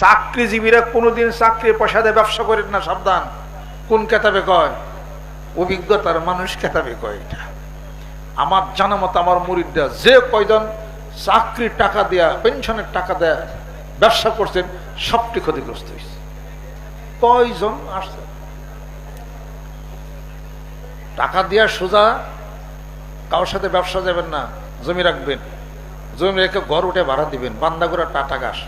চাকরিজীবীরা কোনোদিন চাকরির পয়সা দিয়ে ব্যবসা করেন না, সাবধান। কোন কেতাবে কয়? অভিজ্ঞতার মানুষ কেতাবে কয় এটা। আমার জানা মতো আমার মুরিদরা যে কয়জন চাকরির টাকা দেয়া, পেনশনের টাকা দেয়া ব্যবসা করছেন, সবটি ক্ষতিগ্রস্ত হয়েছে। কয়জন আসছে? টাকা দেওয়া সোজা কারোর সাথে ব্যবসা যাবেন না, জমি রাখবেন। জমি রেখে ঘর উঠে ভাড়া দিবেন বান্দাগুড়া টাটা গাছ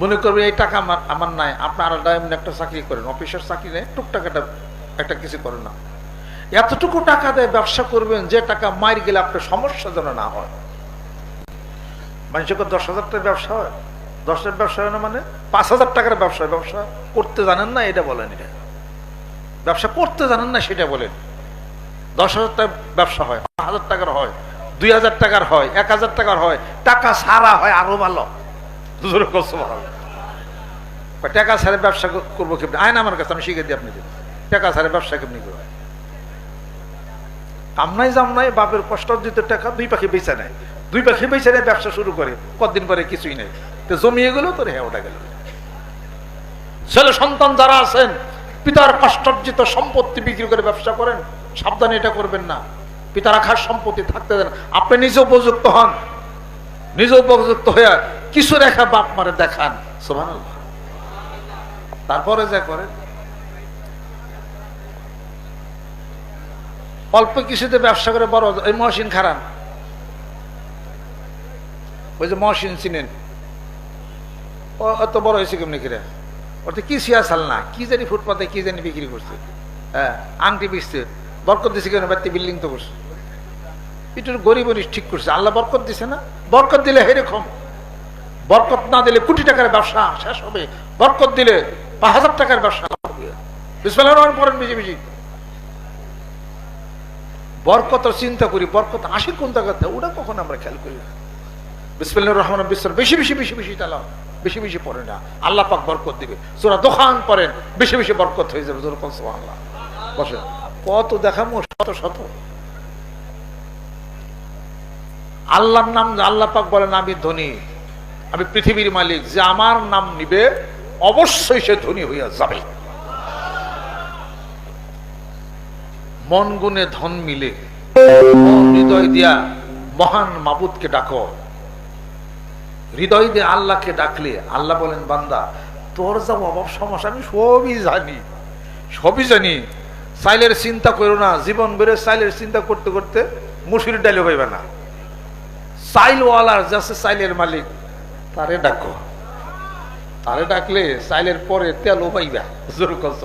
মনে করবে এই টাকা আমার আমার নাই। আপনার আলাদা এমনি একটা চাকরি করেন। অফিসের চাকরি নেই, টুকটাক একটা একটা কিছু করেন না। এতটুকু টাকা দেয় ব্যবসা করবেন, যে টাকা মার গেলে আপনার সমস্যা যেন না হয়। মানুষের দশ হাজার টাকার ব্যবসা হয়। দশ হাজার ব্যবসা হয় না মানে পাঁচ হাজার টাকার ব্যবসা ব্যবসা করতে জানেন না, এটা বলেন এটা। ব্যবসা করতে জানেন না, সেটা বলেন। দশ হাজার টাকার ব্যবসা হয়, পাঁচ হাজার টাকার হয়, দুই হাজার টাকার হয়, এক হাজার টাকার হয়। টাকা সারা হয়, আরও ভালো। টাকা ছাড়ে ব্যবসা করব কেমনি? আয় না আমার কাছে, আমি শিখে দিই আপনাদের। টাকা ছাড়ে ব্যবসা কেমনি করব? কামনাই জামনাই বাপের কষ্ট দিতে টাকা দুই পাখি বেচা নেয়। দুই পাখি বেচা নেয় ব্যবসা শুরু করে, কতদিন পরে কিছুই নেই। তো জমিয়ে গেল, তোর হ্যাঁ ওটা গেল। ছেলে সন্তান যারা আছেন, পিতার কষ্টার্জিত সম্পত্তি বিক্রি করে ব্যবসা করেন, সাবধানে এটা করবেন না। পিতা রাখার সম্পত্তি থাকতে দেন আপনি নিজে উপযুক্ত হন। নিজে উপযুক্ত হয়ে কিছু রেখা বাপ মারে দেখান। তারপরে যা করেন। অল্প কিছুতে ব্যবসা করে বড় এই মহসিন খারান। ওই যে মহসিন চিনেন। এত বড় হয়েছে কেমনি কিরে? তো কি সিয়াসাল না। কি জানি ফুটপাতে কি জানি বিক্রি করছে। হ্যাঁ আংটি বিকছে। বরকত দিছে কেন? বাড়িতে বিল্ডিং তো করছে একটু গরিব ঠিক করছে। আল্লাহ বরকত দিছে না? বরকত দিলে হেরকম বরকত না দিলে কোটি টাকার ব্যবসা শেষ হবে। বরকত দিলে পাঁচ হাজার টাকার ব্যবসা বেশি বরকত চিন্তা করি, বরকত কোন জায়গাতে, ওটা কখন আমরা খেয়াল করি রহমান বেশি বেশি বেশি বেশি বেশি বেশি পড়ে না। আল্লাহ পাক বরকত দিবে। দোকান পড়েন, বেশি বেশি বরকত হয়ে যাবে আল্লাহ কত দেখামো, শত শত। আল্লাহর নাম, আল্লাহ পাক বলেন, আমি ধনী। আমি পৃথিবীর মালিক, যে আমার নাম নিবে, অবশ্যই সে ধনী হইয়া যাবে। মন গুণে ধন মিলে হৃদয় দিয়া মহান মাবুদকে ডাকো। হৃদয় দিয়ে আল্লাহকে ডাকলে, আল্লাহ বলেন, বান্দা, তোর যা অভাব সমস্যা, আমি সবই জানি সবই জানি। সাইলের চিন্তা করো না, জীবন বেড়ে সাইলের চিন্তা করতে করতে মুসুর ডালে হইবে না। সাইলওয়ালার যাচ্ছে সাইলের মালিক। তারে ডাকো। তারে ডাকলে সাইলের পরে তেল পাইবা জোর কষ্ট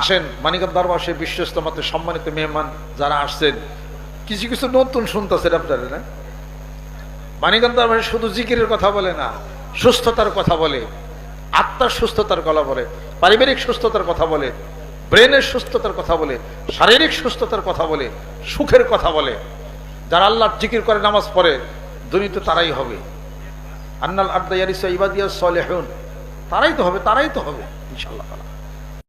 আসেন মানিকম দরবার সে বিশ্বস্ত মতে সম্মানিত মেহমান যারা আসছেন, কিছু কিছু নতুন শুনতেছেন আপনারা, না? মানিকম দরবারে শুধু জিকিরের কথা বলে না, সুস্থতার কথা বলে, আত্মার সুস্থতার কথা বলে, পারিবারিক সুস্থতার কথা বলে, ব্রেনের সুস্থতার কথা বলে, শারীরিক সুস্থতার কথা বলে, সুখের কথা বলে যারা আল্লাহ জিকির করে, নামাজ পড়ে, দুনিয়া তো তারাই হবে। আন্নাল আর্দায়ারিসা ইবাদিয়া সলেহন। তারাই তো হবে, তারাই তো হবে ইনশাল্লাহ